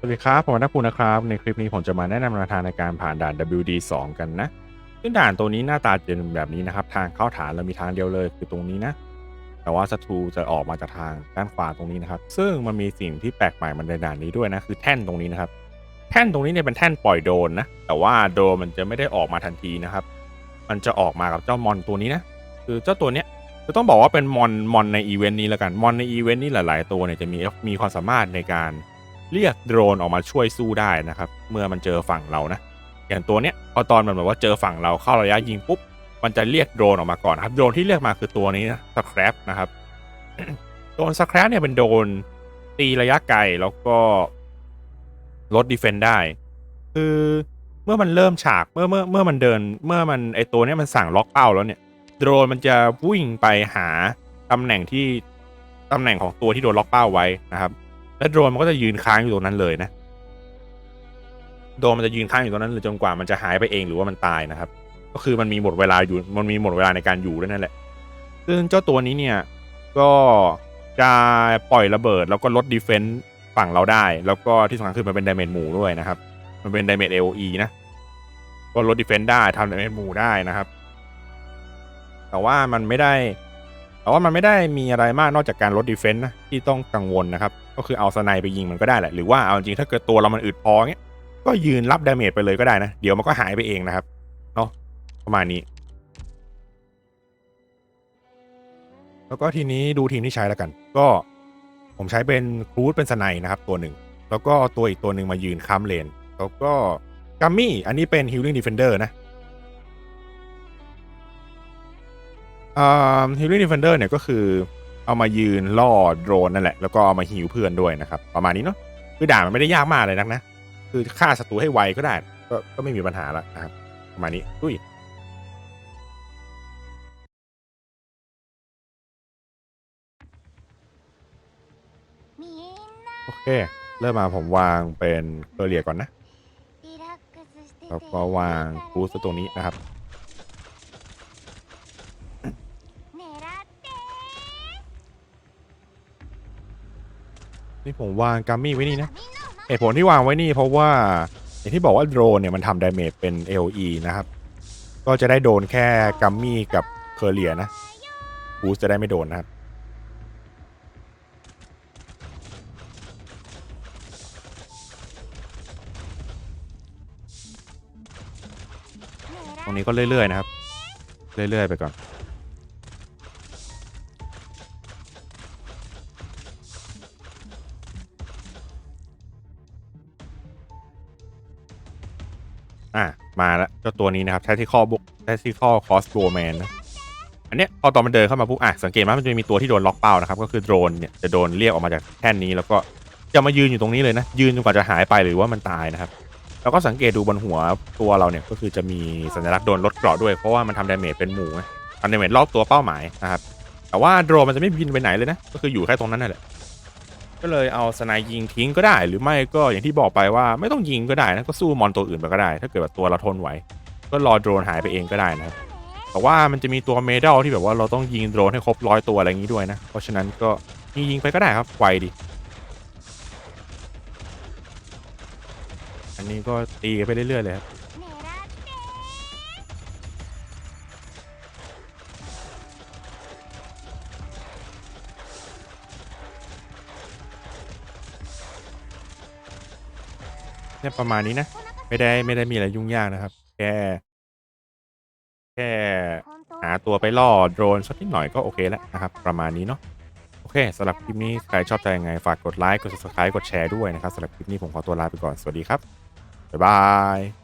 สวัสดีครับ ผมนักภูนะครับ ในคลิปนี้ผมจะมาแนะนำแนวทางในการผ่านด่าน WD 2 กันนะ ซึ่งด่านตัวนี้หน้าตาจะเป็นแบบนี้นะครับ ทางเข้าฐานเรามีทางเดียวเลยคือตรงนี้นะ แต่ว่าศัตรูจะออกมาจากทางด้านขวาตรงนี้นะครับ ซึ่งมันมีสิ่งที่แปลกใหม่มันในด่านนี้ด้วยนะ คือแท่นตรงนี้นะครับ แท่นตรงนี้เนี่ยเป็นแท่นปล่อยโดนนะ แต่ว่าโดนมันจะไม่ได้ออกมาทันทีนะครับ มันจะออกมากับเจ้ามอนตัวนี้นะ คือเจ้าตัวเนี้ยจะต้องบอกว่าเป็นมอนมอนในอีเวนต์นี้แล้วกัน มอนในอีเวนต์นี้หลาย ๆ ตัวเนี่ยจะมีมีความสามารถในการ เรียกโดรนออกมาช่วยสู้ได้นะครับ เมื่อมันเจอฝั่งเรานะ อย่างตัวเนี้ยพอตอนมันแบบว่าเจอฝั่งเราเข้าระยะยิงปุ๊บ มันจะเรียกโดรนออกมาก่อนครับ โดรนที่เรียกมาคือตัวนี้นะสครับนะครับ โดรนสครับเนี่ยเป็นโดรนตีระยะไกลแล้วก็ลดดีเฟนได้ คือเมื่อมันเริ่มฉากเมื่อเมื่อเมื่อมันเดิน เมื่อมันไอตัวเนี้ยมันสั่งล็อกเป้าแล้วเนี่ยโดรนมันจะวิ่งไปหาตำแหน่งที่ตำแหน่งของตัวที่โดนล็อกเป้าไว้นะครับ แล้วโดรนมันก็จะยืนค้างอยู่ตรงนั้นเลยนะโดรนมันจะยืนค้างอยู่ตรงนั้นเลยจนกว่ามันจะหายไปเองหรือว่ามันตายนะครับ ก็คือมันมีหมดเวลาอยู่มันมีหมดเวลาในการอยู่ด้วยนั่นแหละ ซึ่งเจ้าตัวนี้เนี่ยก็จะปล่อยระเบิดแล้วก็ลดดีเฟนต์ฝั่งเราได้ แล้วก็ที่สำคัญคือมันเป็นไดเมจหมู่ด้วยนะครับ มันเป็นไดเมจ AOE นะก็ลดดีเฟนต์ได้ทำไดเมจหมู่ได้นะครับ แต่ว่ามันไม่ได้ แต่ว่ามันไม่ได้มีอะไรมากนอกจากการลดดีเฟนต์นะที่ต้องกังวลนะครับ ก็คือเอาสไนไปยิงมันก็ได้แหละ หรือว่าเอาจริงถ้าเกิดตัวเรามันอึดพอเงี้ย ก็ยืนรับดาเมจไปเลยก็ได้นะ เดี๋ยวมันก็หายไปเองนะครับ เนาะประมาณนี้ แล้วก็ทีนี้ดูทีมที่ใช้แล้วกัน ก็ผมใช้เป็นครูดเป็นสไนนะครับ ตัวหนึ่ง แล้วก็ตัวอีกตัวหนึ่งมายืนค้ำเลน แล้วก็กัมมี่อันนี้เป็น Healing Defender นะ ฮิลลี่งดิฟเฟนเดอร์เนี่ยก็คือเอามายืนล่อโดรนนั่นแหละ แล้วก็เอามาหิวเพื่อนด้วยนะครับ ประมาณนี้เนาะคือด่ามันไม่ได้ยากมากเลยนักนะ คือฆ่าศัตรูให้ไวก็ได้ ก็ก็ไม่มีปัญหาละนะครับ ประมาณนี้อุ้ยโอเค เริ่มมาผมวางเป็นเคอเรียก่อนนะ แล้วก็วางบูสต์ตัวนี้นะครับ นี่ผมวางกัมมี่ไว้นี่นะเหตุผลที่วางไว้นี่เพราะว่าอย่างที่บอกว่าโดรนเนี่ยมันทำดาเมจเป็น LE นะครับ ก็จะได้โดนแค่กัมมี่กับเคอร์เรียนะบูสจะได้ไม่โดนนะครับตรงนี้ก็เรื่อยๆนะครับ เรื่อยๆไปก่อน อะมาแล้วเจ้าตัวนี้นะครับ Tactical Book Tactical Crossbowman นะอันเนี้ยพอตอนมันเดินเข้ามาปุ๊บอะสังเกตว่ามันจะมีตัวที่โดนล็อกเป้านะครับก็คือโดรนเนี่ยจะโดนเรียกออกมาจากแท่นนี้แล้วก็จะมายืนอยู่ตรงนี้เลยนะ ยืนจนกว่าจะหายไปหรือว่ามันตายนะครับแล้วก็สังเกตดูบนหัวตัวเราเนี่ยก็คือจะมีสัญลักษณ์โดนลดเกราะด้วยเพราะว่ามันทำดาเมจเป็นหมู่ไงทำดาเมจรอบตัวเป้าหมายนะครับแต่ว่าโดรนมันจะไม่บินไปไหนเลยนะก็คืออยู่แค่ตรงนั้นนั่นแหละ ก็เลยเอาสไนยิงทิ้งก็ได้ หรือไม่ก็อย่างที่บอกไปว่าไม่ต้องยิงก็ได้นะก็สู้มอนตัวอื่นไปก็ได้ ถ้าเกิดว่าตัวเราทนไหว ก็รอโดรนหายไปเองก็ได้นะแต่ว่ามันจะมีตัวเมดัลที่แบบว่าเราต้องยิงโดรนให้ครบร้อยตัวอะไรอย่างนี้ด้วยนะ เพราะฉะนั้นก็ยิงยิงไปก็ได้ครับไวดี อันนี้ก็ตีไปเรื่อยๆเลยครับ เนี่ยประมาณนี้นะ ไม่ได้ไม่ได้มีอะไรยุ่งยากนะครับ แค่แค่หาตัวไปล่อโดรนสักนิดหน่อยก็โอเคแล้วนะครับ ประมาณนี้เนาะโอเคสำหรับคลิปนี้ใครชอบใจยังไงฝากกดไลค์กด subscribe กดแชร์ด้วยนะครับสำหรับคลิปนี้ผมขอตัวลาไปก่อนสวัสดีครับบ๊ายบาย